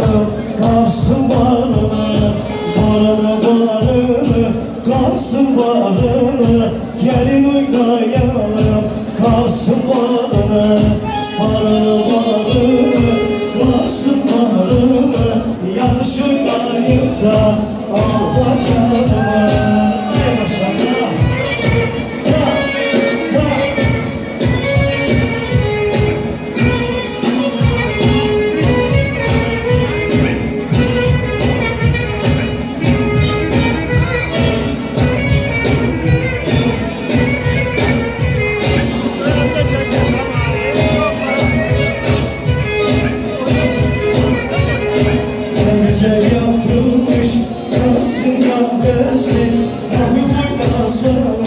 oynayalım Karsın barını Barını barını Karsın barını Gelin oynayalım Karsın consejos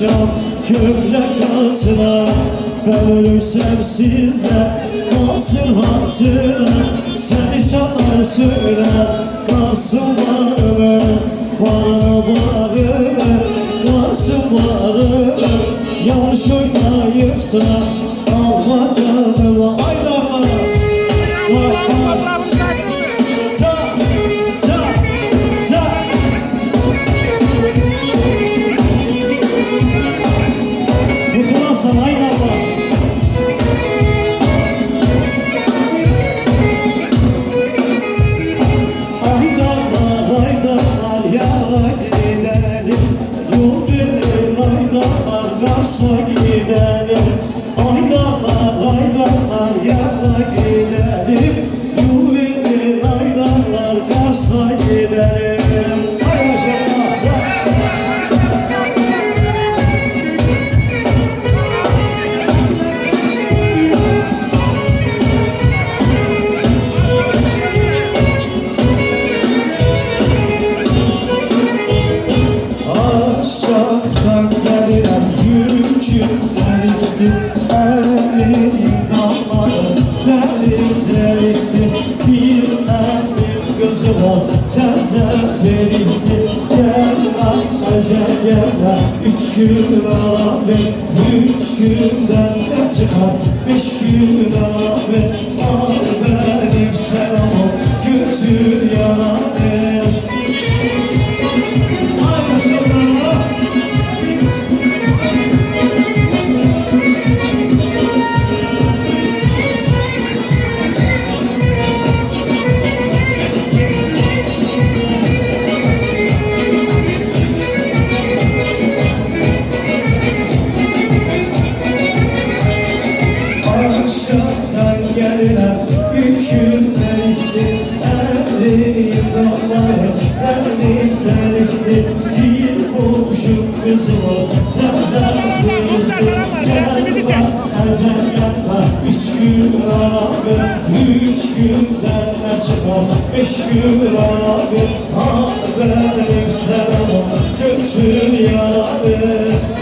yazmışam kökle katına Ben ölürsem size kalsın hatıra Seni çalar söyler Karsın varını Varını varını Karsın varını Yanlış oynayıp da Alma delikti Gel lan ece gel lan Üç gün abi Üç günden ne çıkar Beş gün abi Al benim selamım Götür yarabbim abi Üç günden çıkar? Beş gün abi Ha benim selamım Götür yarabbi Başım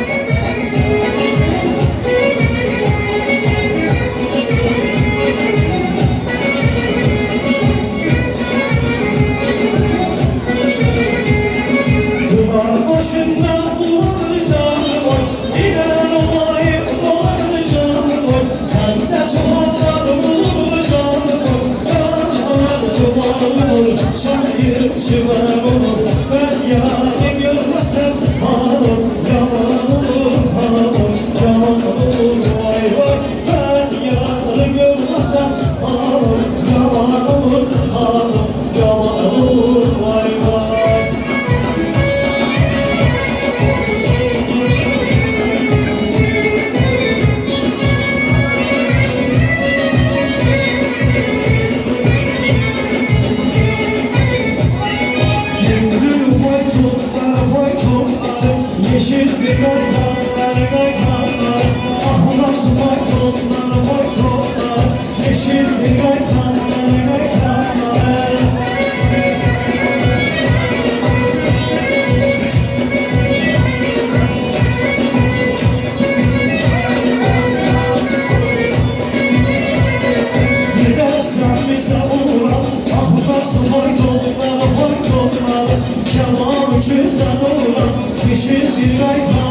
Geçmiş bir ay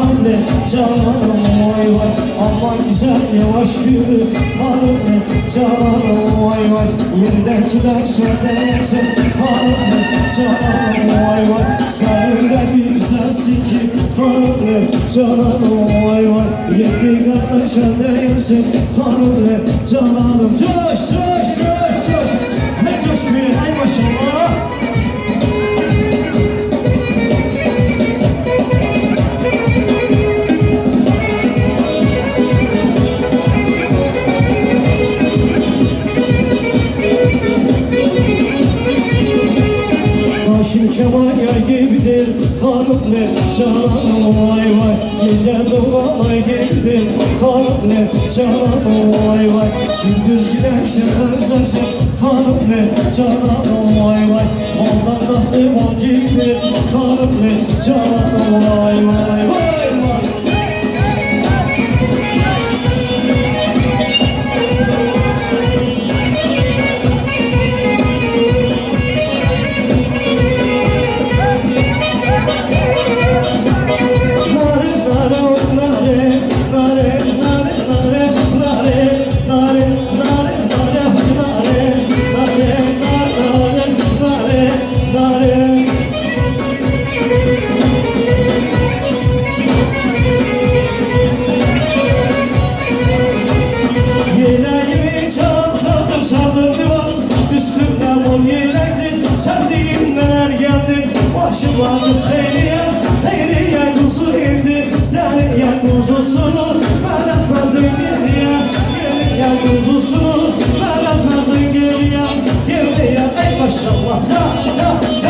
Hadi canım vay vay. Aman güzel yavaş yürü. Hadi canım vay vay. Yerdekiler söylenecek Hadi canım vay vay. Sen öyle bir güzelsin ki Hadi canım vay. Vay Yerdekiler söylenecek Hadi canım. Coş coş coş canım vay vay Gündüz güneşim özleşim Kanım ne canım vay vay Ondan da limon gibi Kanım ne canım vay vay vay Yunus Beyliye, Beyliye kuzu indi. Deriye kuzusunu Beratmazdın geriye. Geriye kuzusunu Beratmazdın geriye. Geriye ey maşallah Ca, ca, ca.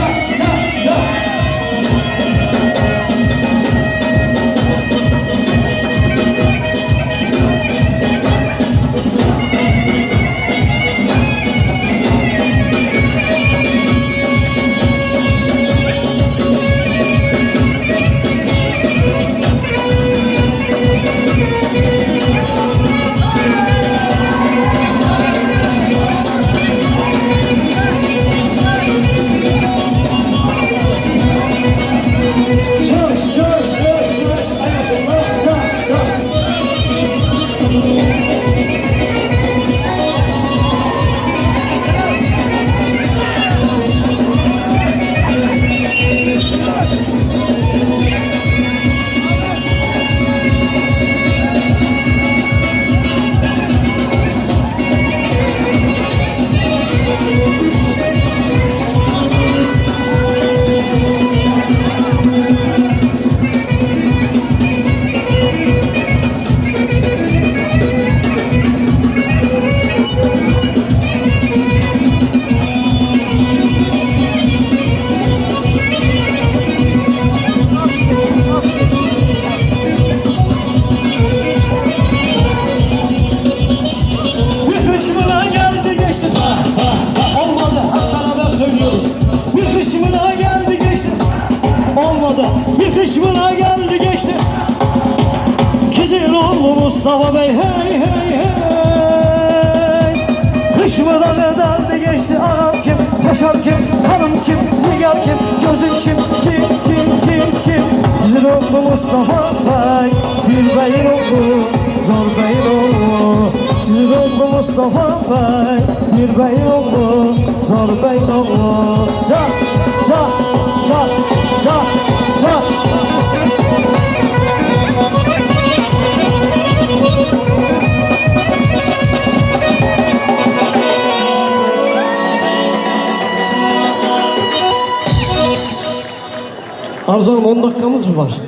Söylüyoruz Bir kışmına geldi geçti. Olmadı. Bir kışmına geldi geçti. Kiziloğlu Mustafa Bey hey hey hey. Kışmına geldi geçti. Ağam kim, paşam kim, hanım kim, nigar kim, gözün kim, kim, kim, kim, kim? Kiziloğlu Mustafa Bey Bir beyin oldu, zor beyin oldu. Sizin oldu Mustafa Bey bir bey oğlu zor bey oğlu Çak çak çak çak çak Arzu Hanım 10 dakikamız mı var?